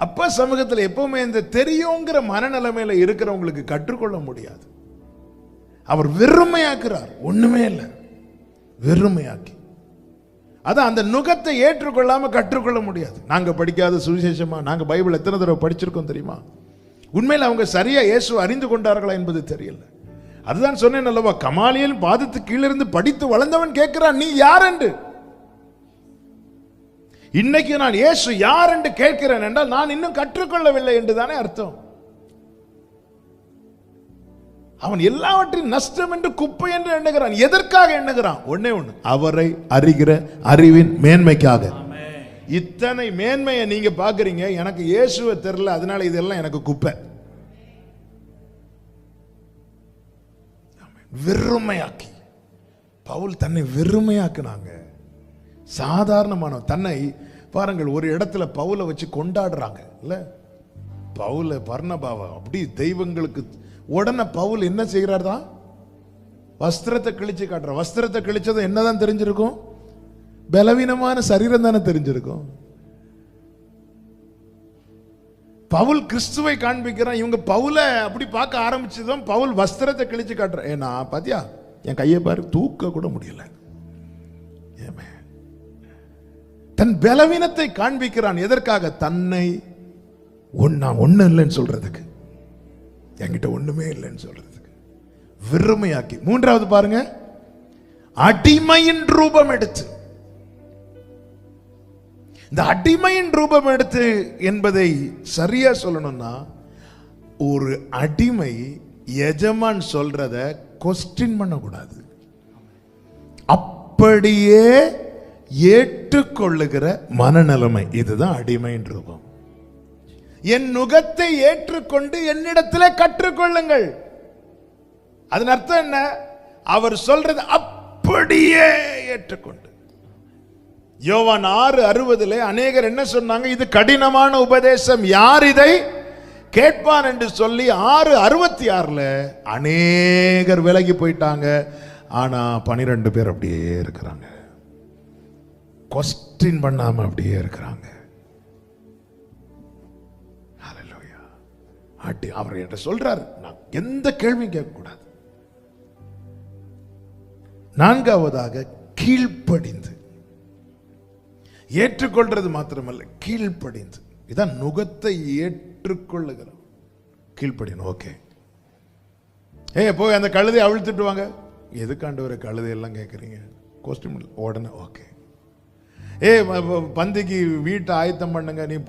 அப்போ சமூகத்தில் எப்பவுமே இந்த தெரியுங்கிற மனநிலைமையில் இருக்கிறவங்களுக்கு கற்றுக்கொள்ள முடியாது. அவர் வெறுமையாக்குறார். ஒன்றுமே இல்லை. வெறுமையாக்கி. அதான் அந்த நுகத்தை ஏற்றுக்கொள்ளாமல் கற்றுக்கொள்ள முடியாது. நாங்கள் படிக்காத சுவிசேஷமாக நாங்கள் பைபிள் எத்தனை தடவை படிச்சிருக்கோம் தெரியுமா? உண்மையில் அவங்க சரியா இயேசு அறிந்து கொண்டார்களா என்பது தெரியல. அதுதான் சொன்னேன் அல்லவா கமாலியல் பாதத்து கீழிருந்து படித்து வளர்ந்தவன் கேட்கிறான் நீ யார்? என்று. இன்னைக்கு நான் இயேசு யார் என்று கேட்கிறேன் என்றால் நான் இன்னும் கற்றுக்கொள்ளவில்லை என்று தானே அர்த்தம். அவன் எல்லாவற்றையும் நஷ்டம் என்று குப்பை என்று எண்ணுகிறான். எதற்காக எண்ணுகிறான்? ஒன்னே ஒன்று அவரை அறிகிற அறிவின் மேன்மைக்காக. இத்தனை மேன்மையை நீங்க பாக்குறீங்க எனக்கு இயேசுவை தெரியல. அதனால இதெல்லாம் எனக்கு குப்பை. வெறுமையாக்கி. பவுல் தன்னை வெறுமையாக்குனாங்க. சாதாரணமானவன் தன்னை பாருங்கள் ஒரு இடத்துல பவுலை வச்சு கொண்டாடுறாங்க இல்லை? பவுல பர்ணபாவா அப்படி தெய்வங்களுக்கு உடனே பவுல் என்ன செய்கிறார் தான் வஸ்திரத்தை கிழிச்சு காட்டுற வஸ்திரத்தை கிழிச்சதும் என்னதான் தெரிஞ்சிருக்கும்? பலவீனமான சரீரம் தானே தெரிஞ்சிருக்கும்? பவுல் கிறிஸ்துவை காண்பிக்கிறான். இவங்க பவுலை அப்படி பார்க்க ஆரம்பிச்சதும் பவுல் வஸ்திரத்தை கிழிச்சு காட்டுறேன் ஏன்னா பாத்தியா? என் கையை பாரு தூக்க கூட முடியல. ஏமே. தன் பலவீனத்தை காண்பிக்கிறான். எதற்காக? தன்னை ஒன்னா ஒண்ணு இல்லைன்னு சொல்றதுக்கு. என்கிட்ட ஒண்ணுமே இல்லைன்னு சொல்றதுக்கு. வெறுமையாக்கி. மூன்றாவது பாருங்க. அடிமையின் ரூபம் எடுத்து. இந்த அடிமையின் ரூபம் எடுத்து என்பதை சரியா சொல்லணும்னா ஒரு அடிமை எஜமான் சொல்றத கொஸ்டின் பண்ணக்கூடாது. அப்படியே ஏற்றுக்கொள்ளுகிற மனநிலைமை இதுதான் அடிமையின் ரூபம். என் நுகத்தை ஏற்றுக்கொண்டு என்னிடத்தில் கற்றுக்கொள்ளுங்கள். அதன் அர்த்தம் என்ன? அவர் சொல்றது அப்படியே ஏற்றுக்கொண்டு. யோவான் ஆறு அறுபதுல அநேகர் என்ன சொன்னாங்க? இது கடினமான உபதேசம். யார் இதை? கேட்பான் என்று சொல்லி ஆறு அறுபத்தி ஆறுல அநேகர் விலகி போயிட்டாங்க. ஆனா பனிரெண்டு பேர் அப்படியே இருக்கிறாங்க. கொஸ்டின் பண்ணாம அப்படியே இருக்கிறாங்க. Hallelujah. ஆட்டி அவர் என்கிட்ட சொல்றாரு. நான் எந்த கேள்வியும் கேட்கக்கூடாது. நான்காவதாக கீழ்ப்படிந்து. ஏற்றுக்கொள்றது மாத்திரமல்ல கீழ்ப்படிந்து. இதான் நுகத்தை ஏற்றுக்கொள்ளுகிறோம். கீழ்ப்படியணும் ஓகே ஏ போய் அந்த கழுதை அவிழ்த்துட்டு வாங்க. எதுக்காண்டு ஒரு கழுதை எல்லாம் கேட்குறீங்க கொஸ்டின் உடனே ஓகே ஏ பந்திக்கு வீட்டை ஆயத்தம் பண்ணுங்க நீ